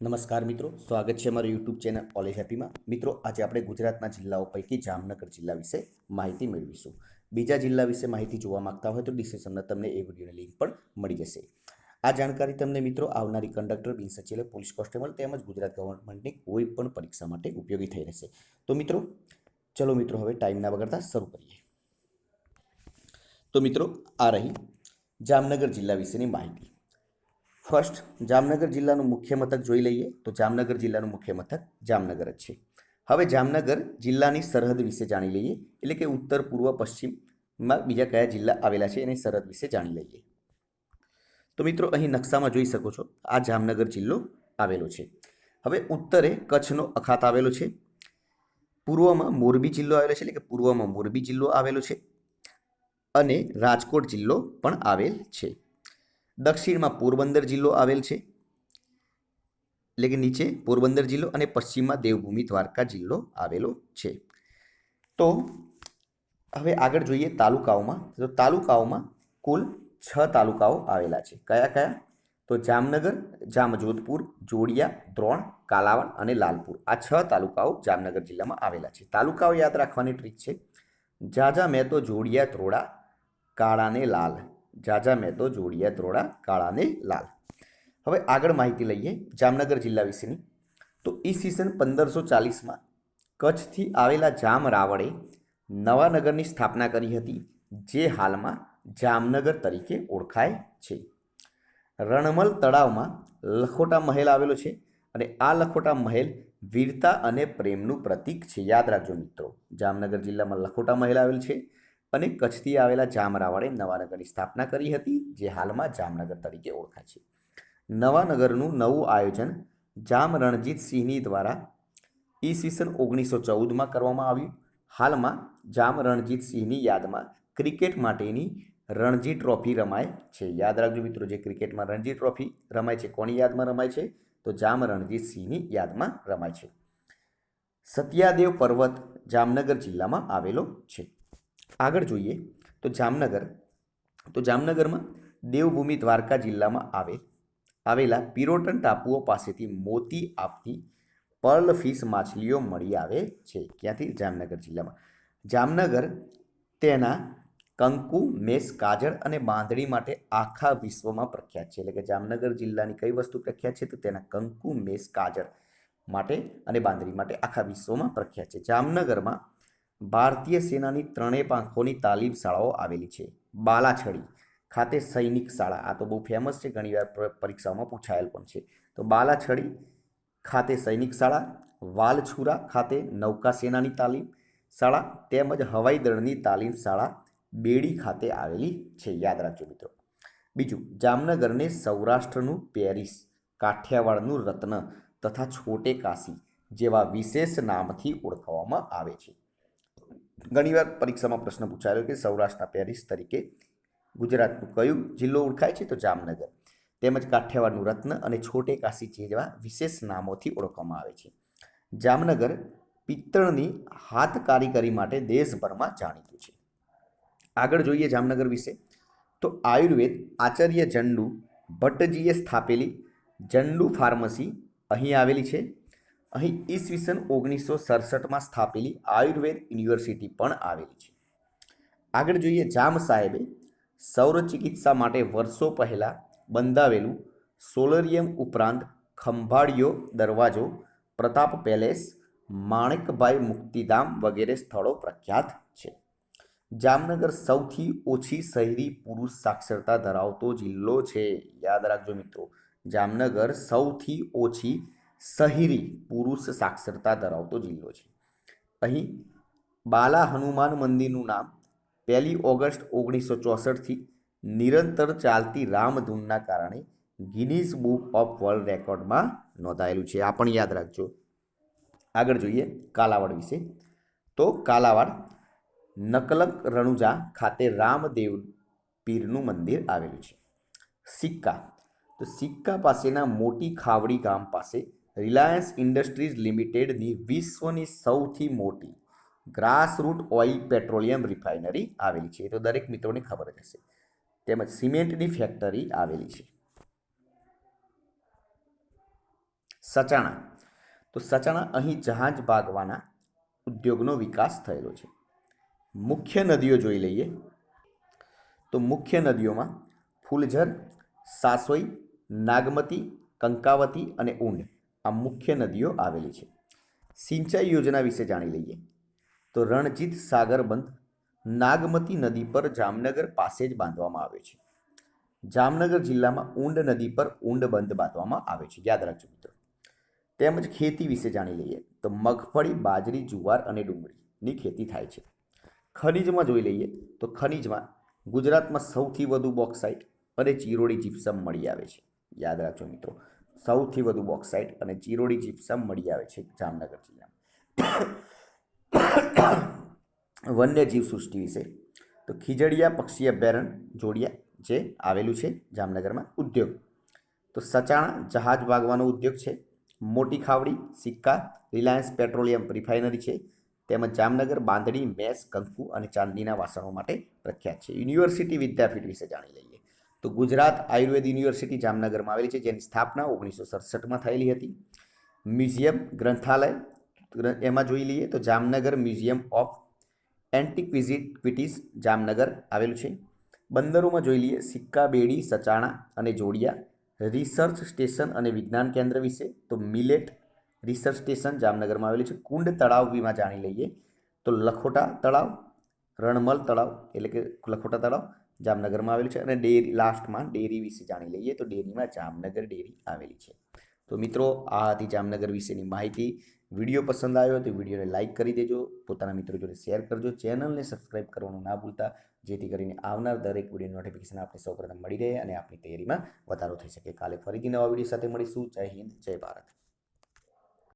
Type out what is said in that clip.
નમસ્કાર મિત્રો, સ્વાગત છે અમારું યુટ્યુબ ચેનલ કોલેજ હેપીમાં મિત્રો, આજે આપણે ગુજરાતના જિલ્લાઓ પૈકી જામનગર જિલ્લા વિશે માહિતી મેળવીશું. બીજા જિલ્લા વિશે માહિતી જોવા માંગતા હોય તો ડિસ્ક્રિપ્શનમાં તમને એ વિડીયોની લિંક પણ મળી જશે. આ જાણકારી તમને મિત્રો આવનારી કંડક્ટર બિન સચિવ પોલીસ કોન્સ્ટેબલ તેમજ ગુજરાત ગવર્મેન્ટની કોઈ પણ પરીક્ષા માટે ઉપયોગી થઈ રહેશે. તો મિત્રો, ચલો મિત્રો હવે ટાઈમના વગરતા શરૂ કરીએ. તો મિત્રો, આ રહી જામનગર જિલ્લા વિશેની માહિતી. ફર્સ્ટ જામનગર જિલ્લાનું મુખ્ય મથક જોઈ લઈએ. તો જામનગર જિલ્લાનું મુખ્ય મથક જામનગર જ છે. હવે જામનગર જિલ્લાની સરહદ વિશે જાણી લઈએ. એટલે કે ઉત્તર, પૂર્વ, પશ્ચિમમાં બીજા કયા જિલ્લા આવેલા છે એની સરહદ વિશે જાણી લઈએ. તો મિત્રો, અહીં નકશામાં જોઈ શકો છો, આ જામનગર જિલ્લો આવેલો છે. હવે ઉત્તરે કચ્છનો અખાત આવેલો છે. પૂર્વમાં મોરબી જિલ્લો આવેલો છે, એટલે કે પૂર્વમાં મોરબી જિલ્લો આવેલો છે. અને રાજકોટ જિલ્લો પણ આવેલ છે. દક્ષિણમાં પોરબંદર જિલ્લો આવેલ છે, એટલે કે નીચે પોરબંદર જિલ્લો અને પશ્ચિમમાં દેવભૂમિ દ્વારકા જિલ્લો આવેલો છે. તો હવે આગળ જોઈએ તાલુકાઓમાં. તો તાલુકાઓમાં કુલ છ તાલુકાઓ આવેલા છે. કયા કયા? તો જામનગર, જામજોધપુર, જોડિયા, દ્રોણ, કાલાવાડ અને લાલપુર. આ છ તાલુકાઓ જામનગર જિલ્લામાં આવેલા છે. તાલુકાઓ યાદ રાખવાની ટ્રીક છે. જાજા તો જોડિયા ત્રોડા કાળાને લાલ. જાજા મહેતો જોડિયા ત્રોડા કાળાને લાલ. હવે આગળ માહિતી લઈએ જામનગર જિલ્લા વિશેની. તો ઈસવીસન પંદરસો ચાલીસમાં કચ્છથી આવેલા જામ રાવળે નવા નગરની સ્થાપના કરી હતી, જે હાલમાં જામનગર તરીકે ઓળખાય છે. રણમલ તળાવમાં લખોટા મહેલ આવેલો છે અને આ લખોટા મહેલ વીરતા અને પ્રેમનું પ્રતીક છે. યાદ રાખજો મિત્રો, જામનગર જિલ્લામાં લખોટા મહેલ આવેલ છે. અને કચ્છથી આવેલા જામરાવાડે નવાનગરની સ્થાપના કરી હતી, જે હાલમાં જામનગર તરીકે ઓળખાય છે. નવાનગરનું નવું આયોજન જામ રણજીત સિંહની દ્વારા ઈસવીસન ઓગણીસો ચૌદમાં કરવામાં આવ્યું. હાલમાં જામ રણજીત સિંહની યાદમાં ક્રિકેટ માટેની રણજી ટ્રોફી રમાય છે. યાદ રાખજો મિત્રો, જે ક્રિકેટમાં રણજી ટ્રોફી રમાય છે, કોની યાદમાં રમાય છે? તો જામ રણજીત સિંહની યાદમાં રમાય છે. સત્યાદેવ પર્વત જામનગર જિલ્લામાં આવેલો છે. આગળ જોઈએ તો જામનગર, તો જામનગરમાં દેવભૂમિ દ્વારકા જિલ્લામાં આવે, આવેલા પિરોટન ટાપુઓ પાસેથી મોતી આપતી પર્લ ફિશ માછલીઓ મળી આવે છે, ક્યાંથી? જામનગર જિલ્લામાં. જામનગર તેના કંકુ, મેસ, કાજળ અને બાંધણી માટે આખા વિશ્વમાં પ્રખ્યાત છે. એટલે કે જામનગર જિલ્લાની કઈ વસ્તુ પ્રખ્યાત છે? તો તેના કંકુ, મેસ, કાજળ માટે અને બાંધણી માટે આખા વિશ્વમાં પ્રખ્યાત છે. જામનગરમાં ભારતીય સેનાની ત્રણેય પાંખોની તાલીમ શાળાઓ આવેલી છે. બાલાછડી ખાતે સૈનિક શાળા. આ તો બહુ ફેમસ છે ઘણીવાર પરીક્ષાઓમાં પૂછાયેલ પણ છે. તો બાલાછડી ખાતે સૈનિક શાળા, વાલછુરા ખાતે નૌકા સેનાની તાલીમ શાળા તેમજ હવાઈ દળની તાલીમ શાળા બેડી ખાતે આવેલી છે. યાદ રાખજો મિત્રો. બીજું, જામનગરને સૌરાષ્ટ્રનું પેરિસ, કાઠિયાવાડનું રત્ન તથા છોટે કાશી જેવા વિશેષ નામથી ઓળખવામાં આવે છે. ઘણીવાર પરીક્ષામાં પ્રશ્ન પૂછાયો કે સૌરાષ્ટ્રના પેરિસ તરીકે ગુજરાતનું કયું જિલ્લો ઓળખાય છે? તો જામનગર. તેમજ કાઠિયાવાડનું રત્ન અને છોટે કાશી જેવા વિશેષ નામોથી ઓળખવામાં આવે છે. જામનગર પિત્તળની હાથ કારીગરી માટે દેશભરમાં જાણીતું છે. આગળ જોઈએ જામનગર વિશે. તો આયુર્વેદ આચાર્ય જંડુ ભટ્ટજીએ સ્થાપેલી જંડુ ફાર્મસી અહીં આવેલી છે. અહીં ઈસવીસન ઓગણીસો સડસઠમાં સ્થાપેલી આયુર્વેદ યુનિવર્સિટી પણ આવેલી છે. આગળ જોઈએ જામ સાહેબે સૌર ચિકિત્સા માટે વર્ષો પહેલાં બંધાવેલું સોલરિયમ ઉપરાંત ખંભાળિયો દરવાજો, પ્રતાપ પેલેસ, માણેકભાઈ મુક્તિધામ વગેરે સ્થળો પ્રખ્યાત છે. જામનગર સૌથી ઓછી શહેરી પુરુષ સાક્ષરતા ધરાવતો જિલ્લો છે. યાદ રાખજો મિત્રો, જામનગર સૌથી ઓછી શહેરી પુરુષ સાક્ષરતા ધરાવતો જિલ્લો છે. અહીં બાલા હનુમાન મંદિરનું નામ પહેલી ઓગસ્ટ ઓગણીસો ચોસઠથી નિરંતર ચાલતી રામધૂનના કારણે ગિનીઝ બુક ઓફ વર્લ્ડ રેકોર્ડમાં નોંધાયેલું છે. આ પણ યાદ રાખજો. આગળ જોઈએ કાલાવાડ વિશે. તો કાલાવાડ નકલક રણુજા ખાતે રામદેવ પીરનું મંદિર આવેલું છે. સિક્કા. તો સિક્કા પાસેના મોટી ખાવડી ગામ પાસે રિલાયન્સ ઇન્ડસ્ટ્રીઝ લિમિટેડની વિશ્વની સૌથી મોટી ગ્રાસરૂટ ઓઇલ પેટ્રોલિયમ રિફાઇનરી આવેલી છે. એ તો દરેક મિત્રોને ખબર જ હશે. તેમજ સિમેન્ટની ફેક્ટરી આવેલી છે. સચાણા. તો સચાણા અહીં જહાજ બાગવાના ઉદ્યોગનો વિકાસ થયેલો છે. મુખ્ય નદીઓ જોઈ લઈએ. તો મુખ્ય નદીઓમાં ફૂલઝર, સાસોઈ, નાગમતી, કંકાવતી અને ઊંડ આ મુખ્ય નદીઓ આવેલી છે. સિંચાઈ યોજના વિશે જાણી લઈએ. તો રણજીત સાગર બંધ નાગમતી નદી પર જામનગર પાસે જ બાંધવામાં આવે છે. જામનગર જિલ્લામાં ઊંડ નદી પર ઊંડ બંધ બાંધવામાં આવે છે. યાદ રાખજો મિત્રો. તેમજ ખેતી વિશે જાણી લઈએ. તો મગફળી, બાજરી, જુવાર અને ડુંગળીની ખેતી થાય છે. ખનિજમાં જોઈ લઈએ તો ખનિજમાં ગુજરાતમાં સૌથી વધુ બોક્સાઇટ અને ચીરોડી જીપ્સમ મળી આવે છે. યાદ રાખજો મિત્રો. સૌથી વધુ બોક્સાઇટ અને ચીરોડી જીપ્સમ મળી આવે છે જામનગર જિલ્લામાં. વન્યજીવ સૃષ્ટિ વિશે. તો ખીજડીયા પક્ષી અભયારણ્ય જોડિયા જે આવેલું છે જામનગરમાં ઉદ્યોગ. તો સચાણા જહાજ બાગવાનો ઉદ્યોગ છે. મોટી ખાવડી, સિક્કા, રિલાયન્સ પેટ્રોલિયમ રિફાઇનરી છે. તેમજ જામનગર બાંધણી, મેસ, કંકુ અને ચાંદીના વાસણો માટે પ્રખ્યાત છે. યુનિવર્સિટી વિદ્યાપીઠ વિશે જાણી લઈએ. તો ગુજરાત આયુર્વેદ યુનિવર્સિટી જામનગરમાં આવેલી છે, જેની સ્થાપના ઓગણીસો સડસઠમાં થયેલી હતી. મ્યુઝિયમ ગ્રંથાલય એમાં જોઈ લઈએ તો Jamnagar museum of antiquities Jamnagar આવેલું છે. બંદરોમાં જોઈ લઈએ સિક્કા, બેડી, સચાણા અને જોડિયા રિસર્ચ સ્ટેશન અને વિજ્ઞાન કેન્દ્ર વિશે. તો મિલેટ રિસર્ચ સ્ટેશન જામનગરમાં આવેલું છે. કુંડ તળાવ વિમાં જાણી લઈએ તો લખોટા તળાવ, રણમલ તળાવ એટલે કે લખોટા તળાવ જામનગરમાં આવેલું છે અને ડેરી, લાસ્ટમાં ડેરી વિશે જાણી લઈએ તો ડેરીમાં જામનગર ડેરી આવેલી છે. તો મિત્રો, આ હતી જામનગર વિશેની માહિતી. વીડિયો પસંદ આવ્યો તો વિડીયોને લાઇક કરી દેજો. પોતાના મિત્રો જોડે શેર કરજો. ચેનલને સબસ્ક્રાઇબ કરવાનું ના ભૂલતા. જેથી કરીને આવનાર દરેક વીડિયો નોટિફિકેશન આપણે સૌપ્રથમ મળી રહે અને આપણી તૈયારીમાં વધારો થઈ શકે. કાલે ફરીથી નવા વીડિયો સાથે મળીશું. જય હિન્દ, જય ભારત.